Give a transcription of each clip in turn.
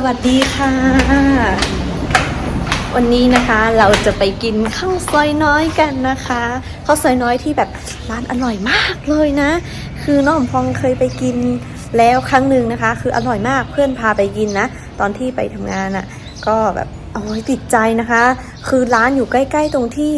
สวัสดีค่ะ วันนี้นะคะเราจะไปกินข้าวซอยน้อยกันนะคะข้าวซอยน้อยที่แบบร้านอร่อยมากเลยนะ คือน้องพองเคยไปกินแล้วครั้งหนึ่งนะคะ คืออร่อยมากเพื่อนพาไปกินนะ ตอนที่ไปทำงานอะ่ะ ก็แบบโอ้ยติดใจนะคะ คือร้านอยู่ใกล้ ๆ ตรงที่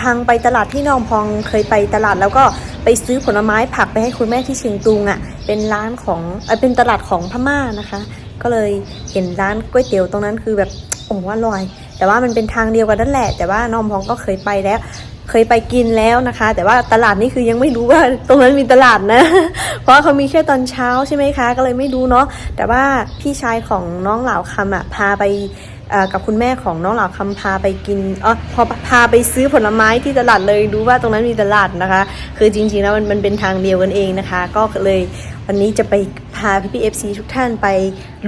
ทางไปตลาดที่น้องพองเคยไปตลาดแล้วก็ไปซื้อผลไม้ผักไปให้คุณแม่ที่เชียงตุงอะ่ะเป็นร้านของเอเป็นตลาดของพม่านะคะ ก็เลยเห็นร้านก๋วยเตี๋ยวตรงนั้นคือแบบโอ้อร่อย แต่ว่ามันเป็นทางเดียวกันนั่นแหละ แต่ว่าน้องพองก็เคยไปแล้ว เคยไปกินแล้วนะคะ แต่ว่าตลาดนี่คือยังไม่รู้ว่าตรงนั้นมีตลาดนะ เพราะเขามีแค่ตอนเช้าใช่ไหมคะ ก็เลยไม่รู้เนาะ แต่ว่าพี่ชายของน้องเหล่าคำอะพาไปกับคุณแม่ของน้องเหล่าคำพาไปกินเออพอพาไปซื้อผลไม้ที่ตลาดเลยรู้ว่าตรงนั้นมีตลาดนะคะ คือจริงๆแล้วมันมันเป็นทางเดียวกันเองนะคะ ก็เลยวันนี้จะไปาพี่พีเอฟซีทุกท่านไป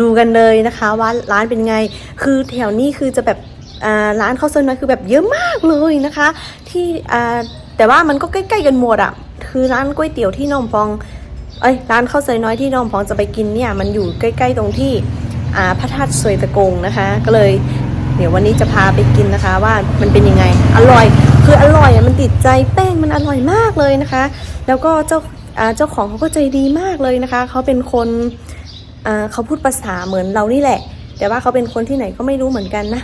ดูกันเลยนะคะว่าร้านเป็นไง คือแถวนี้คือจะแบบร้านข้าวซอยน้อยคือแบบเยอะมากเลยนะคะ ที่แต่ว่ามันก็ใกล้ๆกันหมดอะคือร้านก๋วยเตี๋ยวที่น้องพองเอ้ยร้านข้าวซอยน้อยที่น้องพองจะไปกินเนี่ยมันอยู่ใกล้ๆตรงที่พระธาตุสวยตะกงนะคะ ก็เลยเดี๋ยววันนี้จะพาไปกินนะคะว่ามันเป็นยังไง อร่อย คืออร่อยอะมันติดใจแป้งมันอร่อยมากเลยนะคะ แล้วก็เจ้า เจ้าของเขาก็ใจดีมากเลยนะคะ เขาเป็นคนเขาพูดภาษาเหมือนเรานี่แหละ แต่ว่าเขาเป็นคนที่ไหนก็ไม่รู้เหมือนกันนะ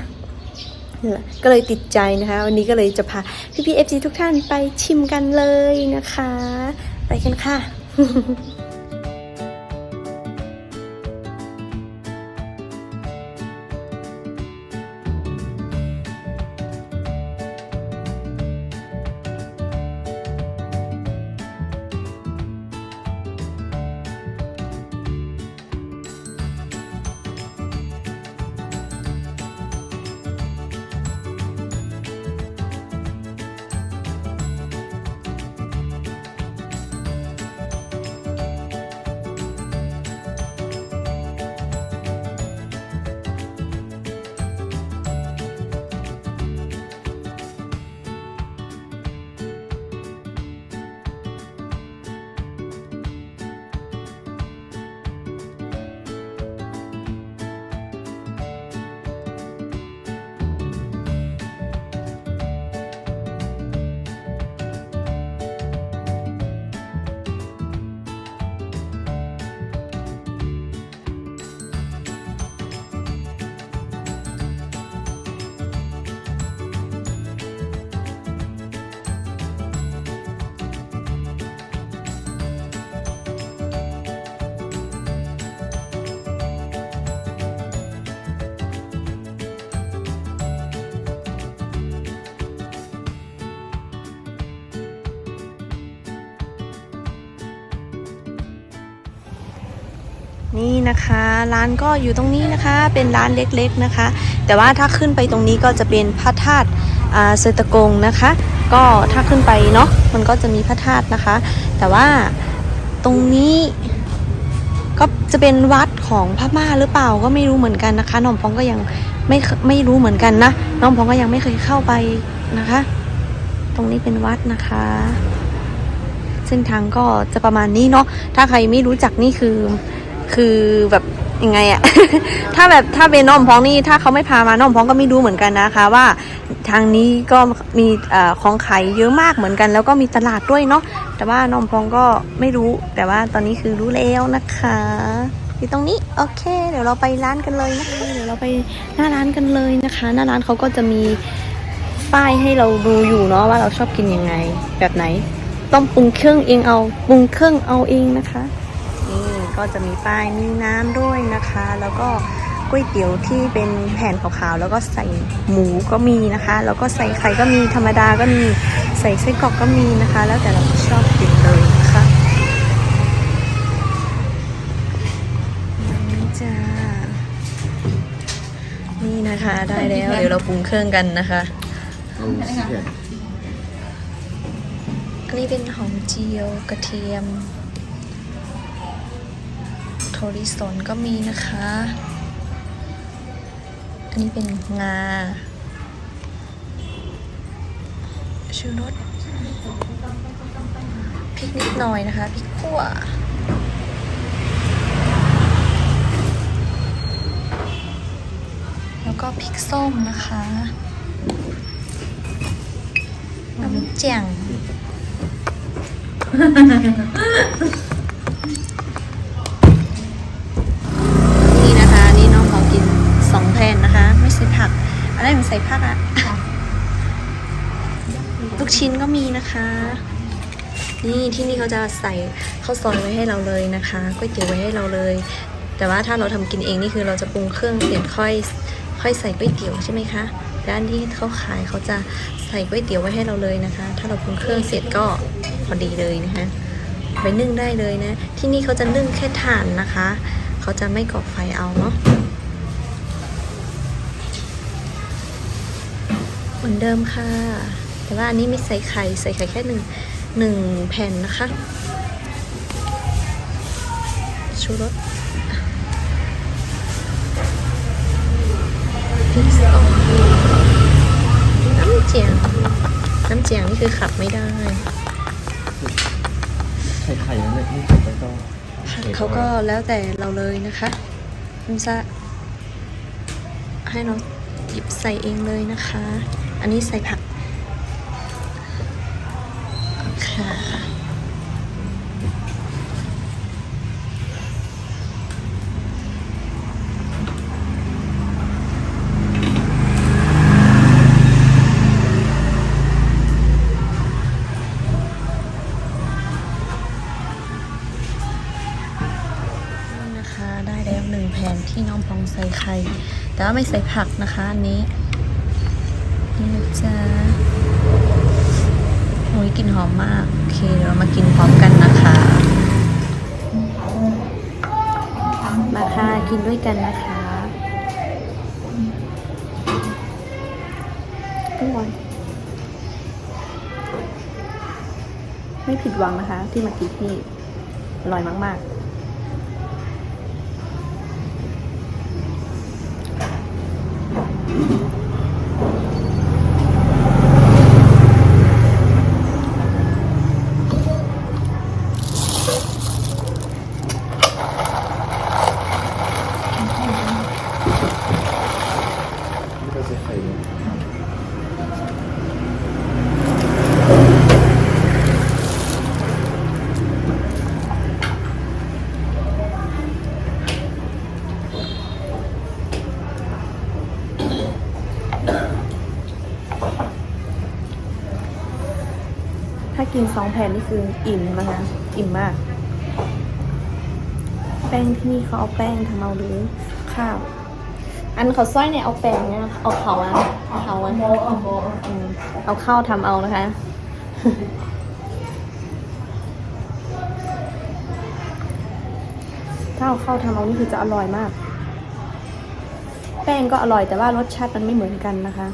ก็เลยติดใจนะคะ วันนี้ก็เลยจะพาพี่พีเอฟซีทุกท่านไปชิมกันเลยนะคะ ไปกันค่ะ นี่นะคะ ร้านก็อยู่ตรงนี้นะคะ เป็นร้านเล็กๆนะคะ แต่ว่าถ้าขึ้นไปตรงนี้ก็จะเป็นพระธาตุเซตะกงนะคะ ก็ถ้าขึ้นไปเนาะมันก็จะมีพระธาตุนะคะ แต่ว่าตรงนี้ก็จะเป็นวัดของพม่าหรือเปล่าก็ไม่รู้เหมือนกันนะคะน้องพองก็ยังไม่ไม่รู้เหมือนกันนะน้องพองก็ยังไม่เคยเข้าไปนะคะ ตรงนี้เป็นวัดนะคะเส้นทางก็จะประมาณนี้เนาะถ้าใครไม่รู้จักนี่คือ คือแบบยังไงอะ ถ้าแบบถ้าเป็นน้องพ้องนี่ถ้าเขาไม่พามาน้องพ้องก็ไม่รู้เหมือนกันนะคะว่า ทางนี้ก็มีอของขายเยอะมากเหมือนกัน แล้วก็มีตลาดด้วยเนาะแต่ว่าน้องพ้องก็ไม่รู้ แต่ว่าตอนนี้คือรู้แล้วนะคะอยู่ตรงนี้โอเค เดี๋ยวเราไปร้านกันเลยนะคะเดี๋ยวเราไปหน้าร้านกันเลยนะคะ หน้าร้านเขาก็จะมีป้ายให้เราดูอยู่เนาะว่าเราชอบกินยังไง แบบไหน ต้องปรุงเครื่องเองเอาปรุงเครื่องเอาเองนะคะ ก็จะมีป้ายมีน้ำด้วยนะคะ แล้วก็ก๋วยเตี๋ยวที่เป็นแผ่นขาวๆแล้วก็ใส่หมูก็มีนะคะ แล้วก็ใส่ไข่ก็มีธรรมดาก็มีใส่ไส้กรอกก็มีนะคะ แล้วแต่เราชอบกินเลยนะคะนี่จ้านี่นะคะได้แล้วเดี๋ยวเราปรุงเครื่องกันนะคะเอาเสียอันนี้เป็นหอมเจียวกระเทียม ถั่วลิสนก็มีนะคะ อันนี้เป็นงาชูรสพริกนิดหน่อยนะคะพริกขั่วแล้วก็พริกส้มนะคะน้ำแจีง ส่ผักอะลูกชิ้นก็มีนะคะ นี่ที่นี่เขาจะใส่ข้าวซอยไว้ให้เราเลยนะคะก๋วยเตี๋ยวไว้ให้เราเลย แต่ว่าถ้าเราทำกินเองนี่คือเราจะปรุงเครื่องเสร็จค่อยค่อยใส่ก๋วยเตี๋ยวใช่ไหมคะร้านที่เขาขายเขาจะใส่ก๋วยเตี๋ยวไว้ให้เราเลยนะคะ ถ้าเราปรุงเครื่องเสร็จก็พอดีเลยนะคะไปนึ่งได้เลยนะ ที่นี่เขาจะนึ่งแค่ถ่านนะคะ เขาจะไม่ก่อไฟเอาเนาะ เหมือนเดิมค่ะ แต่ว่าอันนี้ไม่ใส่ไข่ใส่ไข่แค่หนึ่งหนึ่งแผ่นนะคะ ชูรสพริกสดน้ำเจียง น้ำเจียงนี่คือขับไม่ได้ไข่ไข่นั่นแหละที่ผมไปต้องผักเขาก็แล้วแต่เราเลยนะคะมันจะให้เราหยิบใส่เองเลยนะคะ อันนี้ใส่ผักค่ะนี่นะคะได้แล้วหนึ่งแผ่นที่น้องพองใส่ไข่ แต่ว่าไม่ใส่ผักนะคะอันนี้ นะจ๊ะโอ้ยกลิ่นหอมมาก โอเค เดี๋ยวเรามากินพร้อมกันนะคะ มาค่ะ กินด้วยกันนะคะอร่อยไม่ผิดหวังนะคะ ที่มากินที่นี่อร่อยมาก ๆ กินสองแผ่นนี่คืออิ่มนะคะอิ่มมาก แป้งที่นี่เขาเอาแป้งทำเอาหรือข้าว อันเขาวซอยเนี่ยเอาแป้งเนี่ยเอาเขาอะเอาเขาอะอืมเอาข้าวทำเอานะคะถ้าเอาข้าวทำเอานี่คือจะอร่อยมาก แป้งก็อร่อยแต่ว่ารสชาติมันไม่เหมือนกันนะคะ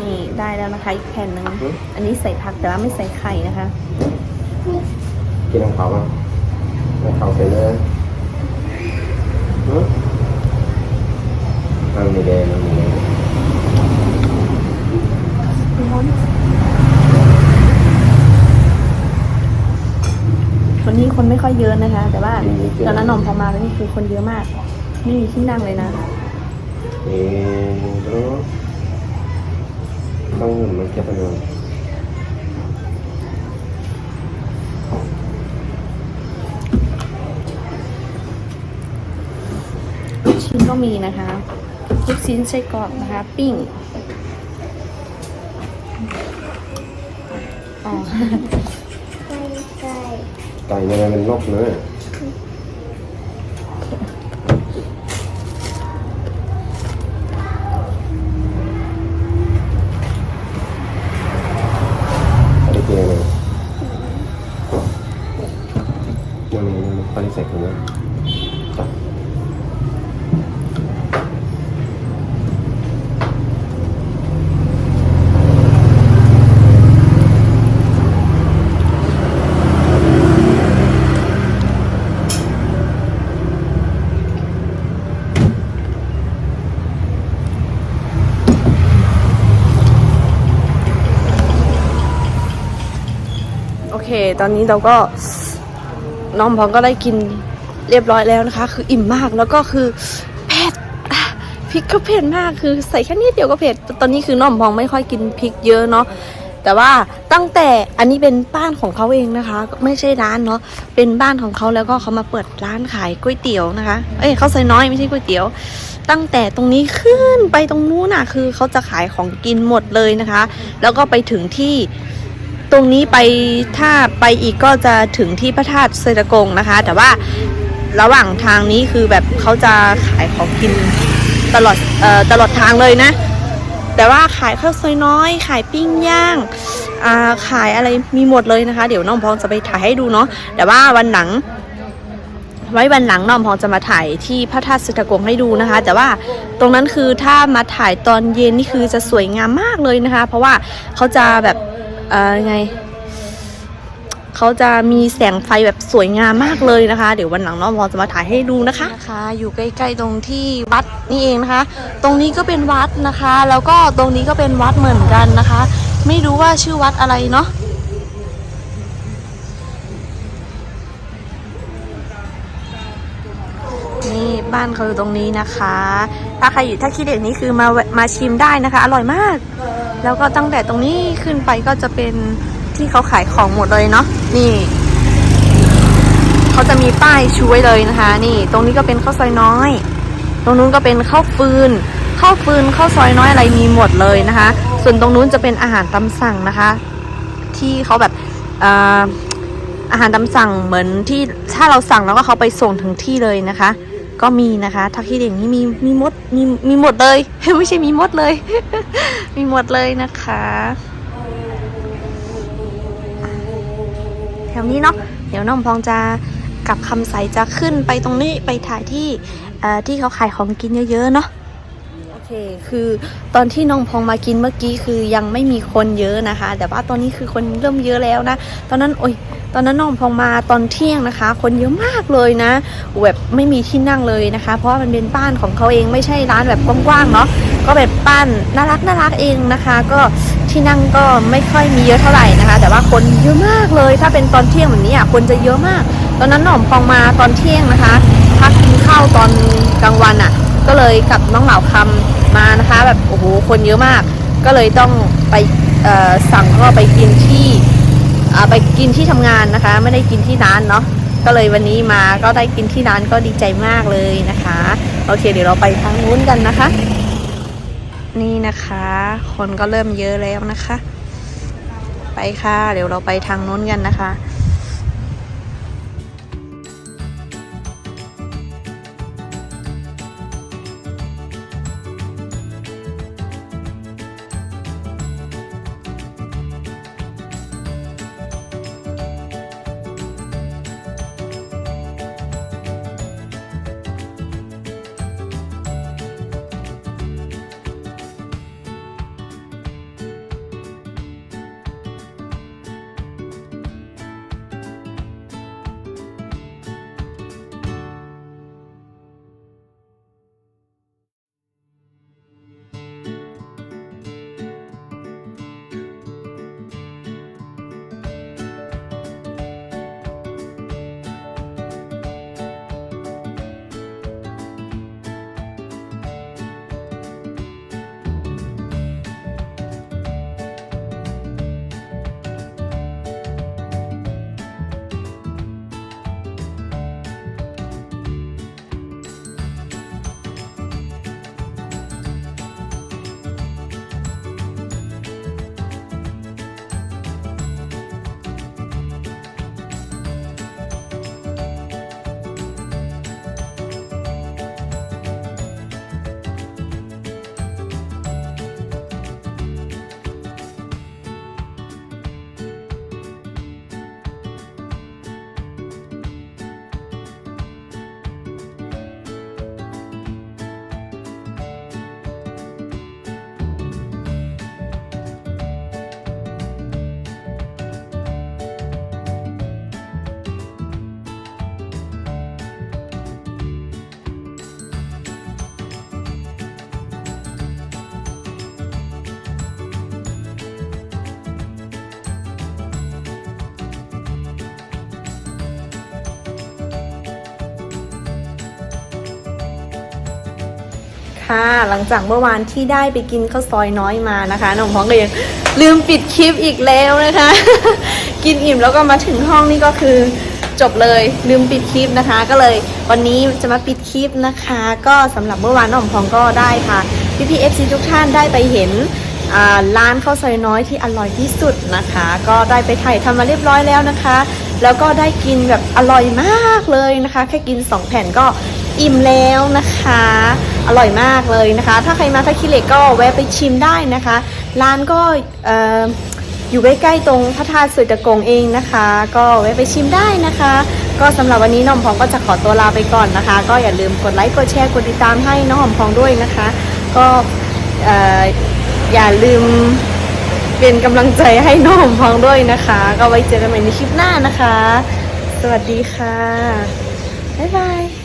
นี่ได้ แล้วนะคะ อีกแผ่นหนึ่งอันนี้ใส่ผักแต่ว่าไม่ใส่ไข่นะคะ กินของเขาป่ะของเขาเสร็จเลยฮึมันมีแดงมันมีแดงวันนี้คนไม่ค่อยเยอะนะคะ แต่ว่าตอนนั้นหน่อมพอมาแล้วนี่คือคนเยอะมาก ไม่มีที่นั่งเลยนะนี่รู้ ต้องเงินมันแค่ประมาณลูกชิ้นก็มีนะคะลูกชิ้นไส้กรอกนะคะ ปิ้งอ๋อ ไก่ยังไงมันนกเลยอะไรกินอะไรยังไงยังไงไปใส่ถุงเลย ตอนนี้เราก็น้องพองก็ได้กินเรียบร้อยแล้วนะคะ คืออิ่มมากแล้วก็คือเผ็ดพริกก็เผ็ดมากคือใส่แค่นิดเดียวก็เผ็ดตอนนี้คือน้องพองไม่ค่อยกินพริกเยอะเนาะแต่ว่าตั้งแต่อันนี้เป็นบ้านของเขาเองนะคะ ไม่ใช่ร้านเนาะเป็นบ้านของเขาแล้วก็เขามาเปิดร้านขายก๋วยเตี๋ยวนะคะ เอ้ยเขาใส่น้อยไม่ใช่ก๋วยเตี๋ยว ตั้งแต่ตรงนี้ขึ้นไปตรงนู้นน่ะ คือเขาจะขายของกินหมดเลยนะคะ แล้วก็ไปถึงที่ ตรงนี้ไปถ้าไปอีกก็จะถึงที่พระธาตุเซตกงนะคะ แต่ว่าระหว่างทางนี้คือแบบเขาจะขายของกินตลอดเอ่อตลอดทางเลยนะ แต่ว่าขายข้าวซอยน้อย ขายปิ้งย่างอ่าขายอะไรมีหมดเลยนะคะ เดี๋ยวน้องพองจะไปถ่ายให้ดูเนาะแต่ว่าวันหลัง ไว้วันหลังน้องพองจะมาถ่ายที่พระธาตุสุทกงให้ดูนะคะ แต่ว่าตรงนั้นคือถ้ามาถ่ายตอนเย็นนี่คือจะสวยงามมากเลยนะคะ เพราะว่าเขาจะแบบ ไงเขาจะมีแสงไฟแบบสวยงามมากเลยนะคะ เดี๋ยววันหลังน้องพอจะมาถ่ายให้ดูนะคะนะคะ อยู่ใกล้ๆตรงที่วัดนี่เองนะคะ ตรงนี้ก็เป็นวัดนะคะ แล้วก็ตรงนี้ก็เป็นวัดเหมือนกันนะคะ ไม่รู้ว่าชื่อวัดอะไรเนาะนี่บ้านเขาอยู่ตรงนี้นะคะ ถ้าใครอยู่ถ้าคิดเด็กนี้คือมามาชิมได้นะคะ อร่อยมาก แล้วก็ตั้งแต่ตรงนี้ขึ้นไปก็จะเป็นที่เขาขายของหมดเลยเนาะนี่เขาจะมีป้ายชูไว้เลยนะคะ นี่ ตรงนี้ก็เป็นข้าวซอยน้อย ตรงนู้นก็เป็นข้าวฟืนข้าวฟืนข้าวซอยน้อยอะไรมีหมดเลยนะคะ ส่วนตรงนู้นจะเป็นอาหารตามสั่งนะคะ ที่เขาแบบอ่ออาหารตามสั่งเหมือนที่ถ้าเราสั่งแล้วก็เขาไปส่งถึงที่เลยนะคะ ก็มีนะคะทักที่เด่นนี้มีมีมดมีมีหมดเลยไม่ใช่มีมดเลย มีหมดเลยนะคะ แถวนี้เนาะเดี๋ยวน้องพองจะกลับคำใสจะขึ้นไปตรงนี้ไปถ่ายที่ที่เขาขายของกินเยอะๆเนาะโอเคคือตอนที่น้องพองมากินเมื่อกี้คือยังไม่มีคนเยอะนะคะ แต่ว่าตอนนี้คือคนเริ่มเยอะแล้วนะ ตอนนั้นโอ้ย ตอนนั้นน้องพองมาตอนเที่ยงนะคะ คนเยอะมากเลยนะแบบไม่มีที่นั่งเลยนะคะ เพราะมันเป็นบ้านของเขาเองไม่ใช่ร้านแบบกว้างๆเนาะก็แบบบ้านน่ารักน่ารักเองนะคะ ก็ที่นั่งก็ไม่ค่อยมีเยอะเท่าไหร่นะคะ แต่ว่าคนเยอะมากเลย ถ้าเป็นตอนเที่ยงแบบนี้อะคนจะเยอะมาก ตอนนั้นน้องพองมาตอนเที่ยงนะคะพักกินข้าวตอนกลางวันอะ ก็เลยกับน้องเหล่าคำมานะคะ แบบโอ้โหคนเยอะมาก ก็เลยต้องไปสั่งก็ไปกินที่ ไปกินที่ทำงานนะคะ ไม่ได้กินที่ร้านเนาะก็เลยวันนี้มาก็ได้กินที่ร้านก็ดีใจมากเลยนะคะ โอเค เดี๋ยวเราไปทางนู้นกันนะคะ นี่นะคะ คนก็เริ่มเยอะแล้วนะคะ ไปค่ะ เดี๋ยวเราไปทางนู้นกันนะคะ ค่ะ หลังจากเมื่อวานที่ได้ไปกินข้าวซอยน้อยมานะคะน้องพ้องก็ยังลืมปิดคลิปอีกแล้วนะคะ กินอิ่มแล้วก็มาถึงห้องนี่ก็คือจบเลยลืมปิดคลิปนะคะ ก็เลยวันนี้จะมาปิดคลิปนะคะ ก็สำหรับเมื่อวานน้องพองก็ได้ค่ะพี่พีเอฟซีทุกท่านได้ไปเห็นร้านข้าวซอยน้อยที่อร่อยที่สุดนะคะ ก็ได้ไปถ่ายทำมาเรียบร้อยแล้วนะคะ แล้วก็ได้กินแบบอร่อยมากเลยนะคะ แค่กิน 2 แผ่นก็ อิ่มแล้วนะคะ อร่อยมากเลยนะคะ ถ้าใครมาท่าขี้เหล็กก็แวะไปชิมได้นะคะ ร้านก็เอ่อยู่ใกล้ๆตรงพระธาตุสุยตะกงเองนะคะ ก็แวะไปชิมได้นะคะ ก็สำหรับวันนี้น้องพองก็จะขอตัวลาไปก่อนนะคะ ก็อย่าลืมกดไลค์กดแชร์กดติดตามให้น้องหอมพองด้วยนะคะ ก็เอ่ออย่าลืมเป็นกำลังใจให้น้องหอมพองด้วยนะคะ ก็ไว้เจอกันใหม่ในคลิปหน้านะคะ สวัสดีค่ะบ๊ายบาย